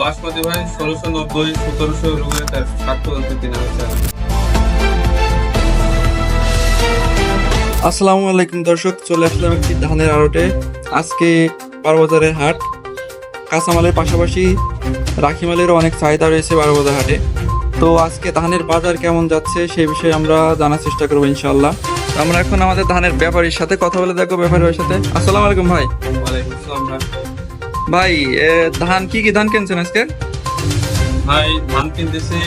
বাসমতি ভাই ষোলোশো নব্বই সতেরোশো রুপে তার পর্যন্ত কিনা হচ্ছে আসসালামু আলাইকুম দর্শক চলে আসলাম একটি ধানের আড়টে। আজকে বারোবাজারের হাট কাঁচামালের পাশাপাশি রাখিমালেরও অনেক চাহিদা রয়েছে বারোবাজার হাটে। তো আজকে ধানের বাজার কেমন যাচ্ছে সেই বিষয়ে আমরা জানার চেষ্টা করব ইনশাল্লাহ আমরা এখন আমাদের ধানের ব্যাপারীর সাথে কথা বলে দেখব ব্যাপারীর সাথে। আসসালামু আলাইকুম ভাই। ওয়ালাইকুম আসসালাম ভাই ধান কি কি ধান কিনছেন আজকে? ভাই ধান কিনতেছি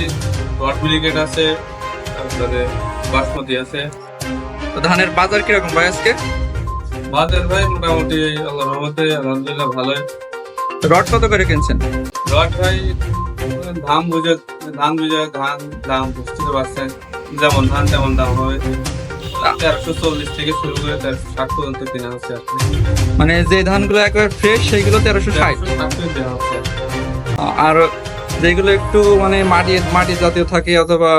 রড মিলিকেট আছে তারপরে বাসমতি আছে। তো ধানের বাজার কীরকম ভাই আজকে? বাজার ভাই মোটামুটি আল্লাহ রহমতে আলহামদুলিল্লাহ ভালোই। রড কত করে কিনছেন? রড ভাই ধান বুঝে ধান বুঝে ধান দাম বুঝতে পারছেন। যেমন ধান তেমন দাম হবে। তেরোশো চল্লিশ থেকে শুরু করে তেরোশো ষাট পর্যন্ত কিনা হচ্ছে মানে যে ধানগুলো একবার ফ্রেশ সেইগুলো তেরোশো ষাট। আর যেগুলো একটু মানে মাটি মাটি জাতীয় থাকে অথবা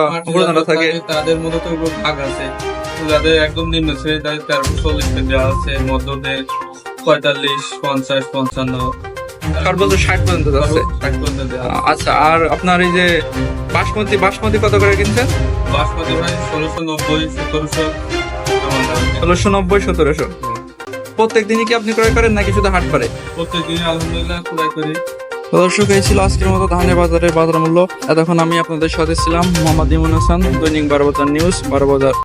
থাকে। তাদের মধ্যে তো ভাগ আছে। যাদের একদম নিম্ন শ্রেণি তাদের তেরোশো চল্লিশ দেওয়া আছে। মধ্যদের পঁয়তাল্লিশ পঞ্চাশ পঞ্চান্ন। সর্বোচ্চ ষাট পর্যন্ত আছে। আচ্ছা আর আপনার এই যে বাসমতি বাসমতি কত করে কিনছেন? বাসমতি ভাই ষোলোশো নব্বই সতেরোশো। ষোলোশো নব্বই সতেরোশো। প্রত্যেক দিনই কি আপনি ক্রয় করেন নাকি শুধু হাট পারে প্রত্যেক দিনই আলহামদুলিল্লাহ ক্রয় করি। দর্শক এই ছিল আজকের মতো ধানের বাজারের বাজার মূল্য এতক্ষণ আমি আপনাদের সাথে ছিলাম মোহাম্মদ ইমন হাসান দৈনিক বারো বাজার নিউজ বারো বাজার